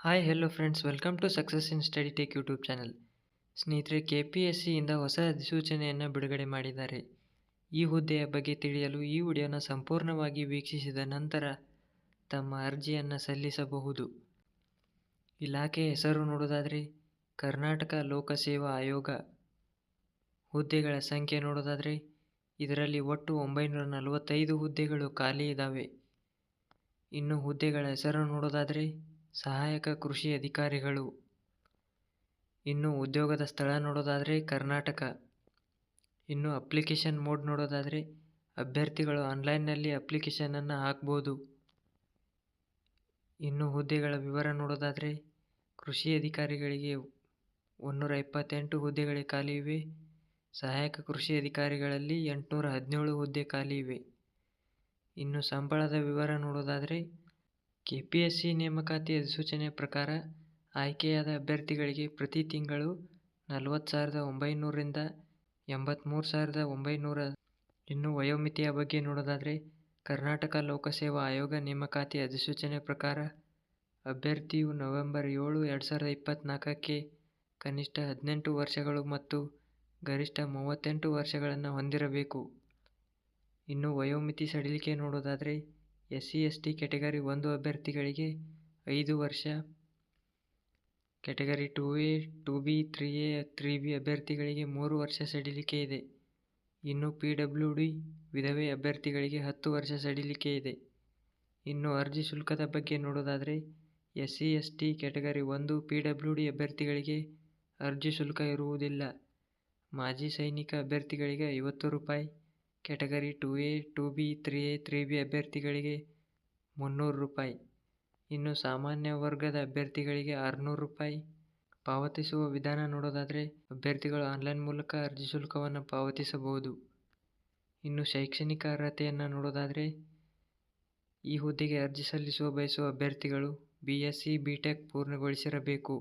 Hi hello friends welcome to success in study take YouTube channel ಸ್ನೇಹಿತರೆ K P S ಸಿಯಿಂದ ಹೊಸ ಅಧಿಸೂಚನೆಯನ್ನು ಬಿಡುಗಡೆ ಮಾಡಿದ್ದಾರೆ. ಈ ಹುದ್ದೆಯ ಬಗ್ಗೆ ತಿಳಿಯಲು ಈ ವಿಡಿಯೋನ ಸಂಪೂರ್ಣವಾಗಿ ವೀಕ್ಷಿಸಿದ ನಂತರ ತಮ್ಮ ಅರ್ಜಿಯನ್ನು ಸಲ್ಲಿಸಬಹುದು. ಇಲಾಖೆ ಹೆಸರು ನೋಡೋದಾದರೆ ಕರ್ನಾಟಕ ಲೋಕಸೇವಾ ಆಯೋಗ. ಹುದ್ದೆಗಳ ಸಂಖ್ಯೆ ನೋಡೋದಾದರೆ ಇದರಲ್ಲಿ ಒಟ್ಟು ಒಂಬೈನೂರ ನಲವತ್ತೈದು ಹುದ್ದೆಗಳು ಖಾಲಿ ಇದ್ದಾವೆ ಇನ್ನು ಹುದ್ದೆಗಳ ಹೆಸರು ನೋಡೋದಾದರೆ ಸಹಾಯಕ ಕೃಷಿ ಅಧಿಕಾರಿಗಳು. ಇನ್ನು ಉದ್ಯೋಗದ ಸ್ಥಳ ನೋಡೋದಾದರೆ ಕರ್ನಾಟಕ. ಇನ್ನು ಅಪ್ಲಿಕೇಶನ್ ಮೋಡ್ ನೋಡೋದಾದರೆ ಅಭ್ಯರ್ಥಿಗಳು ಆನ್ಲೈನ್ನಲ್ಲಿ ಅಪ್ಲಿಕೇಶನನ್ನು ಹಾಕ್ಬೋದು. ಇನ್ನು ಹುದ್ದೆಗಳ ವಿವರ ನೋಡೋದಾದರೆ ಕೃಷಿ ಅಧಿಕಾರಿಗಳಿಗೆ ಒಂನ್ನೂರ ಇಪ್ಪತ್ತೆಂಟು ಹುದ್ದೆಗಳೇ ಖಾಲಿ ಇವೆ. ಸಹಾಯಕ ಕೃಷಿ ಅಧಿಕಾರಿಗಳಲ್ಲಿ ಎಂಟುನೂರ ಹದಿನೇಳು ಹುದ್ದೆ ಖಾಲಿ ಇವೆ. ಇನ್ನು ಸಂಬಳದ ವಿವರ ನೋಡೋದಾದರೆ ಕೆ ಪಿ ಎಸ್ ಸಿ ನೇಮಕಾತಿ ಅಧಿಸೂಚನೆ ಪ್ರಕಾರ ಆಯ್ಕೆಯಾದ ಅಭ್ಯರ್ಥಿಗಳಿಗೆ ಪ್ರತಿ ತಿಂಗಳು ನಲವತ್ತು ಸಾವಿರದ ಒಂಬೈನೂರರಿಂದ ಎಂಬತ್ತ್ಮೂರು ಸಾವಿರದ ಒಂಬೈನೂರ ಇನ್ನು ವಯೋಮಿತಿಯ ಬಗ್ಗೆ ನೋಡೋದಾದರೆ ಕರ್ನಾಟಕ ಲೋಕಸೇವಾ ಆಯೋಗ ನೇಮಕಾತಿ ಅಧಿಸೂಚನೆ ಪ್ರಕಾರ ಅಭ್ಯರ್ಥಿಯು ನವೆಂಬರ್ ಏಳು, ಎರಡು ಸಾವಿರದ ಇಪ್ಪತ್ತ್ನಾಲ್ಕಕ್ಕೆ ಕನಿಷ್ಠ ಹದಿನೆಂಟು ವರ್ಷಗಳು ಮತ್ತು ಗರಿಷ್ಠ ಮೂವತ್ತೆಂಟು ವರ್ಷಗಳನ್ನು ಹೊಂದಿರಬೇಕು. ಇನ್ನು ವಯೋಮಿತಿ ಸಡಿಲಿಕೆ ನೋಡೋದಾದರೆ S C S T category ಒಂದು ಅಭ್ಯರ್ಥಿಗಳಿಗೆ ಐದು ವರ್ಷ. Category two A two B three A three B ಅಭ್ಯರ್ಥಿಗಳಿಗೆ ಮೂರು ವರ್ಷ ಸಡಿಲಿಕೆ ಇದೆ. ಇನ್ನು ಪಿ ಡಬ್ಲ್ಯೂ ಡಿ ವಿಧವೆ ಅಭ್ಯರ್ಥಿಗಳಿಗೆ ಹತ್ತು ವರ್ಷ ಸಡಿಲಿಕೆ ಇದೆ. ಇನ್ನು ಅರ್ಜಿ ಶುಲ್ಕದ ಬಗ್ಗೆ ನೋಡೋದಾದರೆ S C S T category ಒಂದು ಪಿ ಡಬ್ಲ್ಯೂ ಡಿ ಅಭ್ಯರ್ಥಿಗಳಿಗೆ ಅರ್ಜಿ ಶುಲ್ಕ ಇರುವುದಿಲ್ಲ. ಮಾಜಿ ಸೈನಿಕ ಅಭ್ಯರ್ಥಿಗಳಿಗೆ ಐವತ್ತು ರೂಪಾಯಿ. Category two A, two B, three A, three B ಅಭ್ಯರ್ಥಿಗಳಿಗೆ ಮುನ್ನೂರು ರೂಪಾಯಿ. ಇನ್ನು ಸಾಮಾನ್ಯ ವರ್ಗದ ಅಭ್ಯರ್ಥಿಗಳಿಗೆ ಆರುನೂರು ರೂಪಾಯಿ. ಪಾವತಿಸುವ ವಿಧಾನ ನೋಡೋದಾದರೆ ಅಭ್ಯರ್ಥಿಗಳು ಆನ್ಲೈನ್ ಮೂಲಕ ಅರ್ಜಿ ಶುಲ್ಕವನ್ನು ಪಾವತಿಸಬಹುದು. ಇನ್ನು ಶೈಕ್ಷಣಿಕ ಅರ್ಹತೆಯನ್ನು ನೋಡೋದಾದರೆ ಈ ಹುದ್ದೆಗೆ ಅರ್ಜಿ ಸಲ್ಲಿಸುವ ಬಯಸುವ ಅಭ್ಯರ್ಥಿಗಳು B S C B tech ಪೂರ್ಣಗೊಳಿಸಿರಬೇಕು.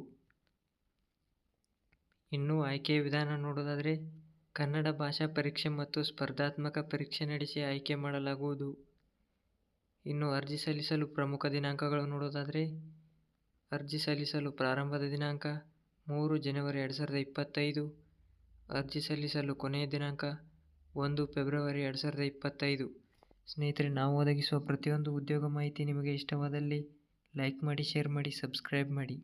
ಇನ್ನು ಆಯ್ಕೆಯ ವಿಧಾನ ನೋಡೋದಾದರೆ ಕನ್ನಡ ಭಾಷಾ ಪರೀಕ್ಷೆ ಮತ್ತು ಸ್ಪರ್ಧಾತ್ಮಕ ಪರೀಕ್ಷೆ ನಡೆಸಿ ಆಯ್ಕೆ ಮಾಡಲಾಗುವುದು. ಇನ್ನು ಅರ್ಜಿ ಸಲ್ಲಿಸಲು ಪ್ರಮುಖ ದಿನಾಂಕಗಳು ನೋಡೋದಾದರೆ, ಅರ್ಜಿ ಸಲ್ಲಿಸಲು ಪ್ರಾರಂಭದ ದಿನಾಂಕ ಮೂರು ಜನವರಿ ಎರಡು ಸಾವಿರದ ಇಪ್ಪತ್ತೈದು, ಅರ್ಜಿ ಸಲ್ಲಿಸಲು ಕೊನೆಯ ದಿನಾಂಕ ಒಂದು ಫೆಬ್ರವರಿ ಎರಡು ಸಾವಿರದ ಇಪ್ಪತ್ತೈದು. ಸ್ನೇಹಿತರೆ, ನಾವು ಒದಗಿಸುವ ಪ್ರತಿಯೊಂದು ಉದ್ಯೋಗ ಮಾಹಿತಿ ನಿಮಗೆ ಇಷ್ಟವಾದಲ್ಲಿ ಲೈಕ್ ಮಾಡಿ, ಶೇರ್ ಮಾಡಿ, ಸಬ್ಸ್ಕ್ರೈಬ್ ಮಾಡಿ.